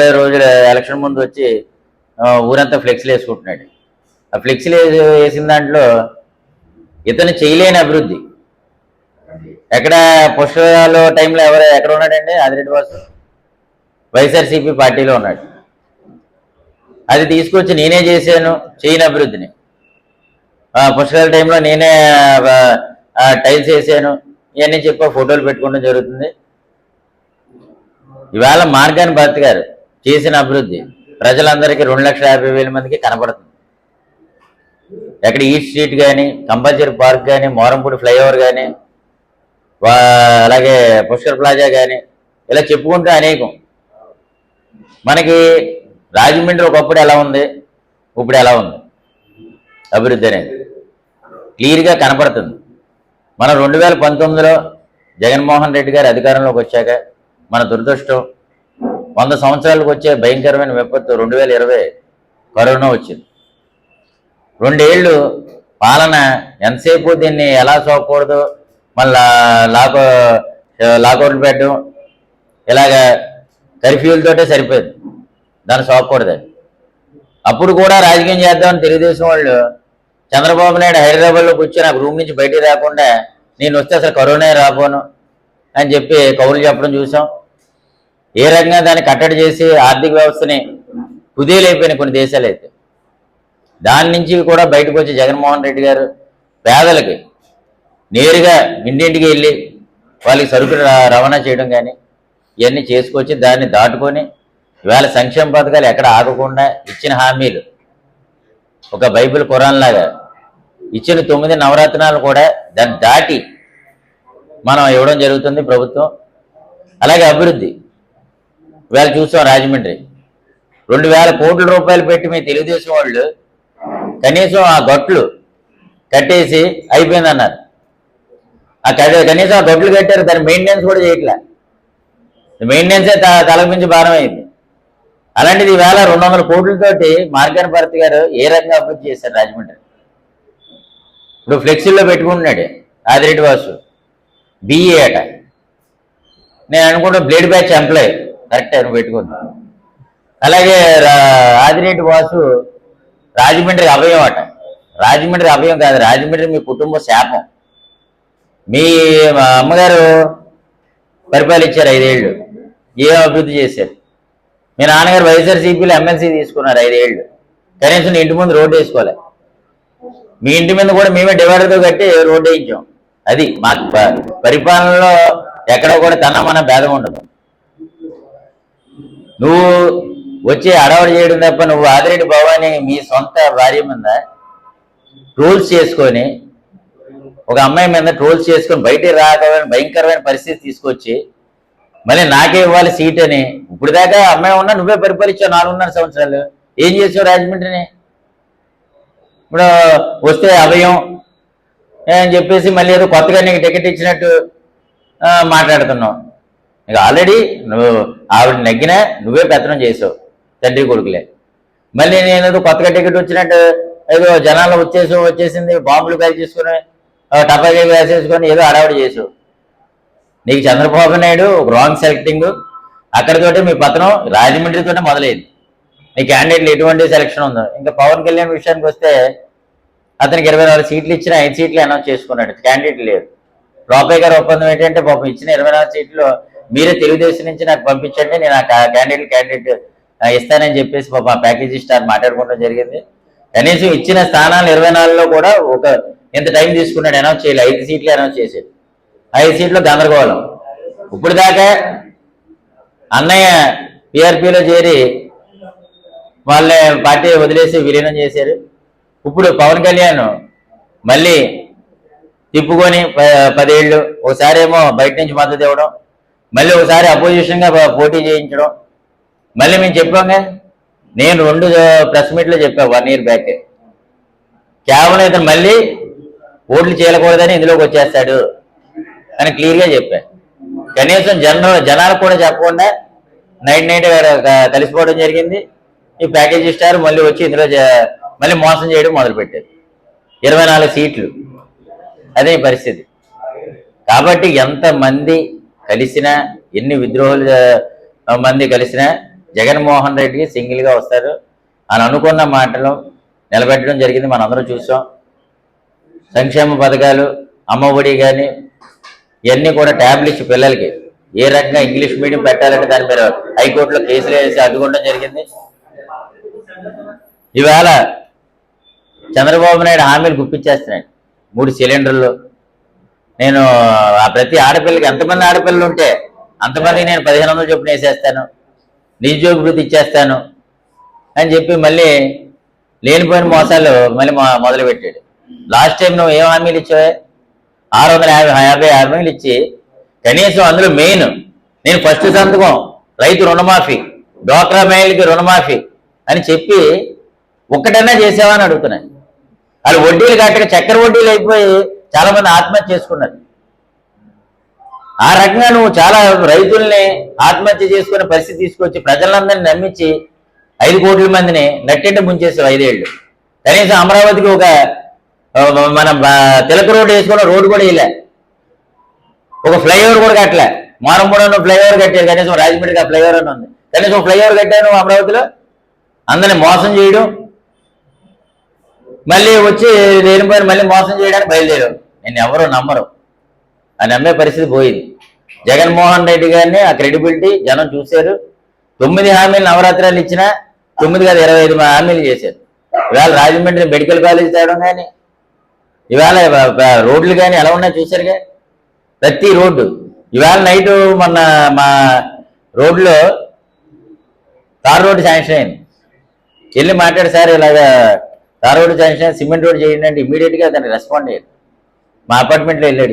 ముప్పై రోజుల ఎలక్షన్ ముందు వచ్చి ఊరంతా ఫ్లెక్సీలు వేసుకుంటున్నాడు. ఆ ఫ్లెక్సీలు వేసిన దాంట్లో ఇతను చేయలేని అభివృద్ధి. ఎక్కడ పుష్పరాలు టైంలో ఎవరు ఎక్కడ ఉన్నాడండి? ఆదిరెడ్డి వాసు వైఎస్ఆర్సీపీ పార్టీలో ఉన్నాడు. అది తీసుకొచ్చి నేనే చేశాను చేయని అభివృద్ధిని. ఆ, పుష్కరాల టైంలో నేనే టైల్స్ వేసాను ఇవన్నీ చెప్పి ఫోటోలు పెట్టుకోవడం జరుగుతుంది. ఇవాళ మార్గాన్ని భర్త గారు చేసిన అభివృద్ధి ప్రజలందరికీ రెండు లక్షల యాభై వేల మందికి కనపడుతుంది ఎక్కడ ఈస్ట్ స్ట్రీట్ కానీ కంపల్సరీ పార్క్ కానీ మోరంపూడి ఫ్లైఓవర్ కానీ అలాగే పుష్కర్ ప్లాజా కానీ ఇలా చెప్పుకుంటే అనేకం. మనకి రాజమండ్రి ఒకప్పుడు ఎలా ఉంది? ఇప్పుడు ఎలా ఉంది? అభివృద్ధి అనేది క్లియర్గా కనపడుతుంది మనం రెండు వేల పంతొమ్మిదిలో జగన్మోహన్ రెడ్డి గారు అధికారంలోకి వచ్చాక మన దురదృష్టం వంద సంవత్సరాలకు వచ్చే భయంకరమైన విపత్తు రెండు వేల ఇరవై కరోనా వచ్చింది. రెండేళ్ళు పాలన ఎంతసేపు దీన్ని ఎలా సోకూడదు? మళ్ళా లాక్ లాకౌట్లు పెట్టడం ఇలాగ కర్ఫ్యూలతోటే సరిపోయింది. దాన్ని సోకూడదు అప్పుడు కూడా రాజకీయం చేద్దామని తెలుగుదేశం వాళ్ళు చంద్రబాబు నాయుడు హైదరాబాద్లో కూర్చొని నాకు రూమ్ నుంచి బయటికి రాకుండా నేను వస్తే అసలు కరోనా రాపోను అని చెప్పి కౌలు చెప్పడం చూసాం. ఏ రకంగా దాన్ని కట్టడి చేసి ఆర్థిక వ్యవస్థని కుదేలైపోయిన కొన్ని దేశాలు అయితే దాని నుంచి కూడా బయటకు వచ్చి జగన్మోహన్ రెడ్డి గారు పేదలకి నేరుగా ఇంటింటికి వెళ్ళి వాళ్ళకి సరుకులు రవాణా చేయడం కానీ ఇవన్నీ చేసుకొచ్చి దాన్ని దాటుకొని ఇవాళ సంక్షేమ పథకాలు ఎక్కడ ఆగకుండా ఇచ్చిన హామీలు. ఒక బైబిల్ ఖురాన్ లాగా ఇచ్చిన తొమ్మిది నవరత్నాలు కూడా దాన్ని దాటి మనం ఇవ్వడం జరుగుతుంది ప్రభుత్వం. అలాగే అభివృద్ధి. ఇవాళ చూసాం రాజమండ్రి. రెండు వేల కోట్ల రూపాయలు పెట్టి మీ తెలుగుదేశం వాళ్ళు కనీసం ఆ గొట్లు కట్టేసి అయిపోయిందన్నారు. ఆ కద- కనీసం ఆ గొట్లు కట్టారు దాని మెయింటెనెన్స్ కూడా చేయట్లే. మెయింటెనెన్సే త- తలకు మించి భారం అయింది. అలాంటిది ఈవేళ రెండు వందల కోట్లతోటి మార్గన్ భరత్ గారు ఏ రకంగా అభివృద్ధి చేశారు రాజమండ్రి? ఇప్పుడు ఫ్లెక్సీల్లో పెట్టుకుంటున్నాడు ఆదిరెడ్డి వాసు బిఏ అట. నేను అనుకుంటా బ్లేడ్ బ్యాచ్ ఎంప్లాయీ. కరెక్ట్ నువ్వు పెట్టుకుంది. అలాగే రా- ఆదిరెడ్డి వాసు రాజమండ్రి అభయం అట. రాజమండ్రి అభయం కాదు రాజమండ్రి మీ కుటుంబ శాపం. మీ మా అమ్మగారు పరిపాలించారు ఐదేళ్ళు. ఏం అభివృద్ధి చేశారు? మీ నాన్నగారు వైఎస్ఆర్సీపీలో ఎమ్మెల్సీ తీసుకున్నారు ఐదేళ్ళు. కనీసం ఇంటి ముందు రోడ్డు వేసుకోవాలి మీ ఇంటి మీద కూడా మేమే డివైడర్తో కట్టి రోడ్డు వేయించాం. అది మా పరిపాలనలో ఎక్కడ కూడా తన మన భేదం ఉండదు. నువ్వు వచ్చి అడవడి చేయడం తప్ప నువ్వు ఆదిరెడ్డి భవాని మీ సొంత భార్య మీద ట్రోల్స్ చేసుకొని ఒక అమ్మాయి మీద ట్రోల్స్ చేసుకొని బయటికి రాకమైన భయంకరమైన పరిస్థితి తీసుకొచ్చి మళ్ళీ నాకే ఇవ్వాలి సీట్ అని. ఇప్పుడు దాకా అమ్మాయి ఉన్నా నువ్వే పరిపాలించావు నాలుగున్నర సంవత్సరాలు. ఏం చేసావు రాజమండ్రిని? ఇప్పుడు వస్తే అభయం అని చెప్పేసి మళ్ళీ ఏదో కొత్తగా నీకు టికెట్ ఇచ్చినట్టు మాట్లాడుతున్నావు. ఇక ఆల్రెడీ నువ్వు ఆవిడ నెగ్గినా నువ్వే పెత్తనం చేసావు తండ్రి కొడుకులే. మళ్ళీ నేను ఏదో కొత్తగా టికెట్ వచ్చినట్టు ఏదో జనాలు వచ్చేసి వచ్చేసింది బాంబులు ప్యాక్ చేసుకుని టపాకాయ వేసేసుకొని ఏదో అడావిడి చేసావు. నీకు చంద్రబాబు నాయుడు ఒక రాంగ్ సెలెక్టింగ్ అక్కడితోటి మీ పతనం రాజమండ్రితోనే మొదలైంది. నీ క్యాండిడేట్లు ఎటువంటి సెలక్షన్ ఉందో? ఇంకా పవన్ కళ్యాణ్ విషయానికి వస్తే అతనికి ఇరవై నాలుగు సీట్లు ఇచ్చిన ఐదు సీట్లు అనౌన్స్ చేసుకున్నాడు. క్యాండిడేట్ లేదు. రాపయ్య గారి ఒప్పందం ఏంటంటే పాపం ఇచ్చిన ఇరవై నాలుగు సీట్లు మీరే తెలుగుదేశం నుంచి నాకు పంపించండి నేను ఆ క్యాండిడేట్ క్యాండిడేట్ ఇస్తానని చెప్పేసి మా ప్యాకేజీ స్టార్ మాట్లాడుకోవడం జరిగింది. కనీసం ఇచ్చిన స్థానాలు ఇరవై నాలుగులో కూడా ఒక ఎంత టైం తీసుకున్నాడు అనౌన్స్ చేయాలి. ఐదు సీట్లు అనౌన్స్ చేసాడు ఐదు సీట్లు గందరగోళం. ఇప్పుడు దాకా అన్నయ్య పిఆర్పిలో చేరి వాళ్ళ పార్టీ వదిలేసి విలీనం చేశారు. ఇప్పుడు పవన్ కళ్యాణ్ మళ్ళీ తిప్పుకొని ప- పదేళ్ళు ఒకసారి ఏమో బయట నుంచి మద్దతు ఇవ్వడం మళ్ళీ ఒకసారి అపోజిషన్గా పోటీ చేయించడం. మళ్ళీ మేము చెప్పాంగా నేను రెండు ప్రెస్ మీట్లో చెప్పా వన్ ఇయర్ బ్యాక్ కేవలం ఇతను మళ్ళీ ఓట్లు చేయకూడదని ఇందులోకి వచ్చేస్తాడు అని క్లియర్గా చెప్పా. కనీసం జనరల్ జనాలకు కూడా చెప్పకుండా నైట్ నైట్ కలిసిపోవడం జరిగింది. ఈ ప్యాకేజీ స్టార్ మళ్ళీ వచ్చి ఇందులో మళ్ళీ మోసం చేయడం మొదలుపెట్టారు. ఇరవై నాలుగు సీట్లు. అదే పరిస్థితి. కాబట్టి ఎంతమంది కలిసినా ఎన్ని విద్రోహులు మంది కలిసినా జగన్మోహన్ రెడ్డికి సింగిల్గా వస్తారు. అని అనుకున్న మాటలు నిలబెట్టడం జరిగింది. మనందరం చూసాం. సంక్షేమ పథకాలు అమ్మఒడి కానీ ఇవన్నీ కూడా ట్యాబ్లెట్స్ పిల్లలకి. ఏ రకంగా ఇంగ్లీష్ మీడియం పెట్టాలంటే దాని మీద హైకోర్టులో కేసులు వేసి అడ్డుకోవడం జరిగింది. ఇవాళ చంద్రబాబు నాయుడు హామీలు గుప్పించేస్తున్నాడు మూడు సిలిండర్లు నేను ఆ ప్రతి ఆడపిల్లకి ఎంతమంది ఆడపిల్లలు ఉంటే అంతమందికి నేను పదిహేను వందలు చొప్పున వేసేస్తాను. నిరుద్యోగ ఇచ్చేస్తాను అని చెప్పి మళ్ళీ లేనిపోయిన మోసాలు మళ్ళీ మొదలుపెట్టాడు. లాస్ట్ టైం నువ్వు ఏం హామీలు ఇచ్చావే? ఆరు వందల యాభై యాభై హామీలు ఇచ్చి కనీసం అందులో మెయిన్ నేను ఫస్ట్ సంతకం రైతు రుణమాఫీ డోక్రా మహిళకి రుణమాఫీ అని చెప్పి ఒక్కటన్నా చేసావా అని అడుగుతున్నాను వాళ్ళు వడ్డీలు కట్టక చక్కెర వడ్డీలు అయిపోయి చాలా మంది ఆత్మహత్య చేసుకున్నారు. ఆ రకంగా నువ్వు చాలా రైతుల్ని ఆత్మహత్య చేసుకునే పరిస్థితి తీసుకొచ్చి ప్రజలందరినీ నమ్మించి ఐదు కోట్ల మందిని నట్టింటి ముంచేసావు ఐదేళ్ళు కనీసం అమరావతికి ఒక మన తిలక రోడ్డు వేసుకున్న రోడ్డు కూడా వేయలే. ఒక ఫ్లైఓవర్ కూడా కట్టలే. మారంపూడంలో ఫ్లైఓవర్ కట్టారు. కనీసం రాజమండ్రికి ఆ ఫ్లైఓవర్ అని ఉంది. కనీసం ఫ్లైఓవర్ కట్టాను అమరావతిలో. అందరిని మోసం చేయడం. మళ్ళీ వచ్చి లేనిపోయిన మళ్ళీ మోసం చేయడానికి బయలుదేరారు నేను ఎవరు నమ్మరు. ఆ నమ్మే పరిస్థితి పోయింది. జగన్మోహన్ రెడ్డి గారిని ఆ క్రెడిబిలిటీ జనం చూశారు. తొమ్మిది హామీలు నవరాత్రాలు ఇచ్చినా తొమ్మిది కాదు ఇరవై ఐదు హామీలు చేశారు. ఇవాళ రాజమండ్రి మెడికల్ కాలేజ్ తేవడం కానీ ఇవాళ రోడ్లు కానీ ఎలా ఉన్నాయో చూశారుగా ప్రతి రోడ్డు ఇవాళ నైట్ మొన్న మా రోడ్లో తార్ రోడ్డు శాంక్షన్ అయింది. వెళ్ళి మాట్లాడు సార్ ఇలాగా tar road sanction cement road చేయండి అంటే ఇమీడియట్గా దాన్ని రెస్పాండ్ అయ్యారు మా అపార్ట్మెంట్లో వెళ్ళాడు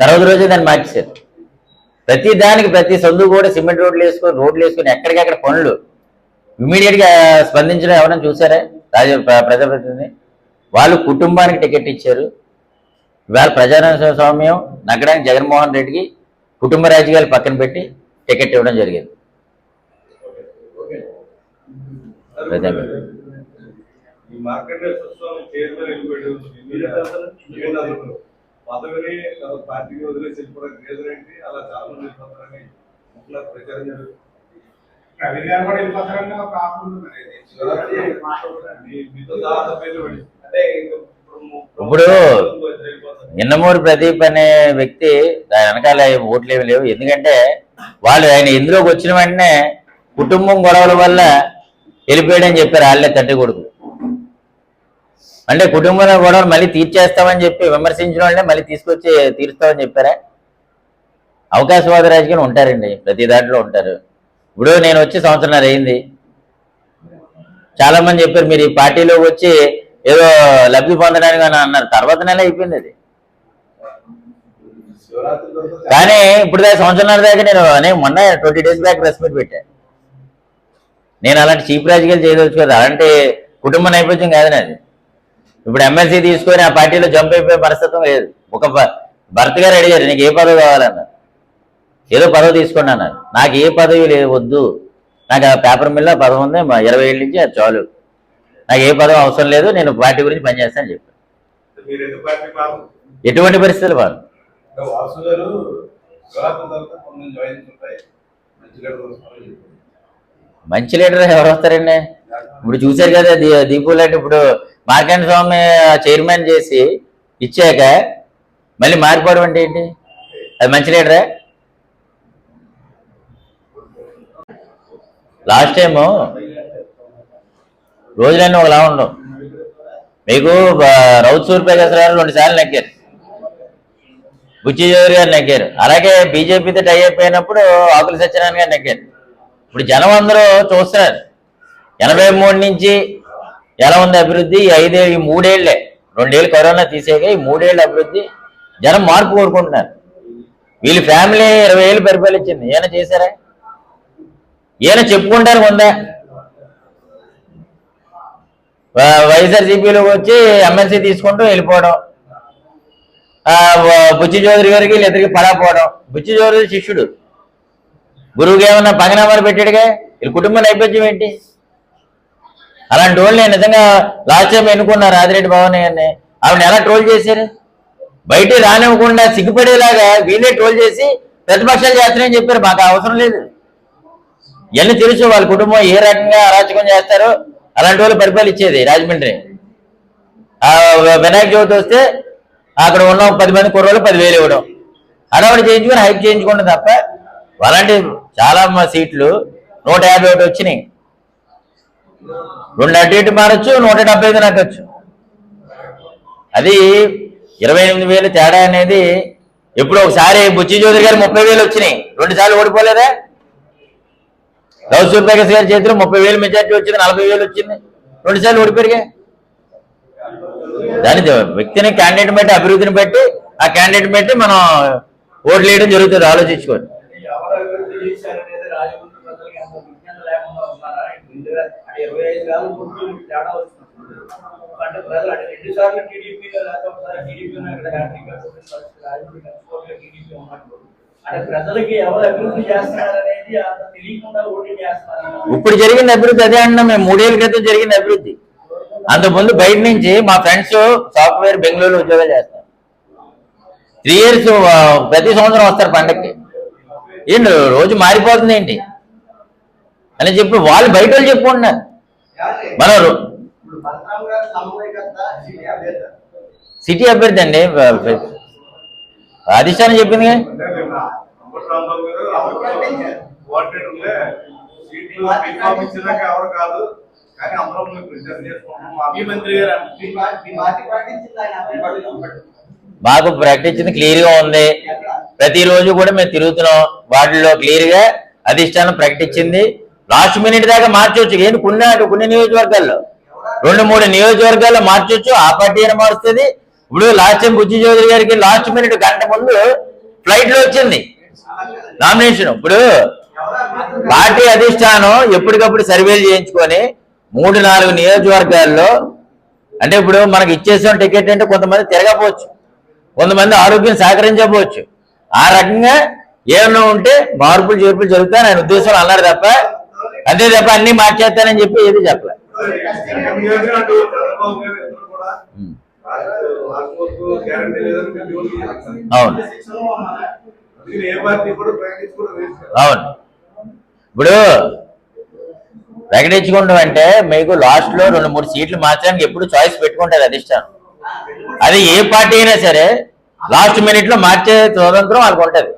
తర్వాత రోజే దాన్ని మార్చేశారు. ప్రతి దానికి ప్రతి సందు కూడా సిమెంట్ రోడ్లు వేసుకొని రోడ్లు వేసుకొని ఎక్కడికక్కడ పనులు. ఇమీడియట్గా స్పందించడం ఎవరైనా చూసారా? రాజ ప్ర- ప్రజాప్రతినిధి వాళ్ళు కుటుంబానికి టికెట్ ఇచ్చారు. ఇవాళ స్వామ్యం నగ్గడానికి జగన్మోహన్ రెడ్డికి కుటుంబ రాజకీయాలు పక్కన పెట్టి టికెట్ ఇవ్వడం జరిగింది. ప్రజలు. వెళ్ళిపోయాడు అసలు పదవిని వదిలేసి వెళ్ళిపోవడానికి రీజన్ ఏంటి? అలా చాలా మంది వెళ్ళిపోతారని ముఖ్యంగా ప్రచారం జరుగుతుంది. ఇప్పుడు. నిన్నమూరి ప్రదీప్ అనే వ్యక్తి దాని వెనకాల ఓట్లు ఏమి లేవు. ఎందుకంటే వాళ్ళు ఆయన ఇందులోకి వచ్చిన వెంటనే కుటుంబం గొడవల వల్ల వెళ్ళిపోయాడని చెప్పారు. వాళ్ళే తండ్రి కొడుకు అంటే కుటుంబంలో గొడవలు మళ్ళీ తీర్చేస్తామని చెప్పి విమర్శించిన వాళ్ళనే మళ్ళీ తీసుకొచ్చి తీరుస్తామని చెప్పారా? అవకాశవాద రాజకీయాలు ఉంటారండి ప్రతి దాంట్లో ఉంటారు. ఇప్పుడు నేను వచ్చి సంవత్సరం అయింది. చాలా మంది చెప్పారు మీరు ఈ పార్టీలో వచ్చి ఏదో లబ్ధి పొందడానికి అని అన్నారు. తర్వాత నెల అయిపోయింది అది? కానీ ఇప్పుడు దాకా సంవత్సరాల దాకా నేను నేను మొన్న twenty days back press meet పెట్టా. నేను అలాంటి చీప్ రాజకీయాలు చేయదలుచుకోదు అలాంటి కుటుంబ నేపథ్యం కాదు నాది. ఇప్పుడు ఎమ్మెల్సీ తీసుకొని ఆ పార్టీలో జంప్ అయిపోయే పరిస్థితి లేదు. ఒక భర్త గారు అడిగారు నీకు ఏ పదవి కావాలన్నారు ఏదో పదవి తీసుకోండి అన్నారు నాకు ఏ పదవి లేదు వద్దు. నాకు ఆ పేపర్ మిల్ల పదవి ఉంది ఇరవై ఏళ్ళ నుంచి అది చాలు. నాకు ఏ పదవి అవసరం లేదు నేను పార్టీ గురించి పనిచేస్తానని చెప్పాను ఎటువంటి పరిస్థితులు వస్తారు మంచి లీడర్ ఎవరు వస్తారండి? ఇప్పుడు చూశారు కదా దీపు లాంటి ఇప్పుడు మార్కండ స్వామి చైర్మన్ చేసి ఇచ్చాక మళ్ళీ మారిపోవడం అంటే ఏంటి? అది మంచి లీడరే. లాస్ట్ టైము రోజులన్నీ ఒకలా ఉండవు. మీకు రౌత్ సూర్యప్రకాశ్ గారు రెండు సార్లు నెక్కారు బుచ్చి చౌదరి గారు నెక్కారు అలాగే బీజేపీతో టై అయిపోయినప్పుడు ఆకుల సత్యనారాయణ గారు నెక్కారు ఇప్పుడు జనం అందరూ చూస్తున్నారు ఎనభై మూడు నుంచి ఎలా ఉంది అభివృద్ధి? ఈ ఐదే ఈ మూడేళ్ళే. రెండేళ్ళు కరోనా తీసేగా ఈ మూడేళ్ళ అభివృద్ధి. జనం మార్పు కోరుకుంటున్నారు. వీళ్ళ ఫ్యామిలీ ఇరవై ఏళ్ళు పరిపాలించింది. ఏమైనా చేశారా? ఏమైనా చెప్పుకుంటారు ఉందా? వైఎస్ఆర్సీపీలోకి వచ్చి ఎమ్మెల్సీ తీసుకుంటూ వెళ్ళిపోవడం. బుచ్చి చౌదరి గారికి వీళ్ళిద్దరికి పడకపోవడం బుచ్చి చౌదరి శిష్యుడు. గురువుకి ఏమన్నా పగనామాలు పెట్టాడుగా? వీళ్ళ కుటుంబ నేపథ్యం ఏంటి? అలాంటి వాళ్ళు నేను నిజంగా లాస్ట్ టైం ఎన్నుకున్నారు ఆదిరెడ్డి భవన్ అని ఆవిడ ఎలా ట్రోల్ చేశారు? బయట రానివ్వకుండా సిగ్గుపడేలాగా వీళ్ళే ట్రోల్ చేసి ప్రతిపక్షాలు చేస్తారని చెప్పారు. మాకు అవసరం లేదు. ఎన్ని తెలుసు వాళ్ళ కుటుంబం ఏ రకంగా అరాచకం చేస్తారో అలాంటి వాళ్ళు పరిపాలించేది రాజమండ్రి. ఆ వినాయక చవితి వస్తే అక్కడ ఉన్న పది మంది కుర్రోళ్ళు పదివేలు ఇవ్వడం. అడవాడు చేయించుకొని హైక్ చేయించుకోండి తప్ప అలాంటి చాలా మా సీట్లు నూట యాభై ఒకటి వచ్చినాయి. రెండు అటు ఇటు మారచ్చు నూట డెబ్బై ఐదు నట్టచ్చు అది ఇరవై ఎనిమిది వేలు తేడా అనేది ఎప్పుడు ఒకసారి బుచ్చి చౌదరి గారు ముప్పై వేలు వచ్చినాయి. రెండు సార్లు ఓడిపోలేదా? గౌసూర్ ప్రకాశ్ గారి చేతిలో ముప్పై వేలు మెజార్టీ వచ్చింది నలభై వేలు వచ్చింది. రెండు సార్లు ఓడిపోయారుగా? దాని వ్యక్తిని క్యాండిడేట్ బట్టి అభివృద్ధిని బట్టి ఆ క్యాండిడేట్ బట్టి మనం ఓట్లు వేయడం జరుగుతుంది ఆలోచించుకోండి ఎవరు అభివృద్ధి చేశారనేది రాజమండ్రి ప్రజలకి అంత విజ్ఞానం లేకుండా ఉన్నారా ఇందిరా అంటే ఇరవై ఐదు వేల గుర్తు తేడా వస్తుంది అంటే ప్రజలు అంటే రెండు సార్లు టీడీపీ లేకపోతే టీడీపీ టీడీపీ ఉన్నప్పుడు అంటే ప్రజలకి ఎవరు అభివృద్ధి చేస్తున్నారనేది అంత తెలియకుండా ఓటింగ్ చేస్తున్నారు. ఇప్పుడు జరిగిన అభివృద్ధి అదే అన్న మేము మూడేళ్ళ క్రితం జరిగిన అభివృద్ధి. అంతకుముందు బయట నుంచి మా ఫ్రెండ్స్ సాఫ్ట్వేర్ బెంగళూరు ఉద్యోగాలు చేస్తారు త్రీ ఇయర్స్ ప్రతి సంవత్సరం వస్తారు పండక్కి. ఏంటి రోజు మారిపోతుంది ఏంటి అని చెప్పి వాళ్ళు బయట వాళ్ళు చెప్పుకుంటున్నారు. మనం రో- ఇప్పుడు బలరాం గారు సమన్వయకర్త సిటీ అభ్యర్థి. అండి అధిష్టానం చెప్పింది మాకు ప్రకటించింది క్లియర్గా ఉంది ప్రతిరోజు కూడా మేము తిరుగుతున్నాం వాటిల్లో క్లియర్గా అధిష్టానం ప్రకటించింది లాస్ట్ మినిట్ దాకా మార్చవచ్చు ఏంటి కొన్ని కొన్ని నియోజకవర్గాల్లో? రెండు మూడు నియోజకవర్గాల్లో మార్చొచ్చు. ఆ పార్టీ అని మారుస్తుంది? ఇప్పుడు లాస్ట్ టైం బుజ్జి చౌదరి గారికి లాస్ట్ మినిట్ గంట ముందు ఫ్లైట్లో వచ్చింది. నామినేషన్ ఇప్పుడు పార్టీ అధిష్టానం ఎప్పటికప్పుడు సర్వేలు చేయించుకొని మూడు నాలుగు నియోజకవర్గాల్లో అంటే ఇప్పుడు మనకి ఇచ్చేసాం టికెట్ అంటే కొంతమంది తిరగపోవచ్చు. కొంతమంది ఆరోగ్యం సహకరించకపోవచ్చు. ఆ రకంగా ఏమన్నా ఉంటే మార్పులు చేర్పులు జరుగుతాయి ఆయన ఉద్దేశం అన్నారు తప్ప అంతే తప్ప అన్ని మార్చేస్తానని చెప్పి ఏది చెప్పలే. అవును. అవును. ఇప్పుడు ప్రకటించుకుంటాం అంటే మీకు లాస్ట్లో రెండు మూడు సీట్లు మార్చడానికి ఎప్పుడు చాయిస్ పెట్టుకుంటారు అధిష్టానం. అది ఏ పార్టీ అయినా సరే లాస్ట్ మినిట్లో మార్చే స్వతంత్రం వాళ్ళకు ఉంటది.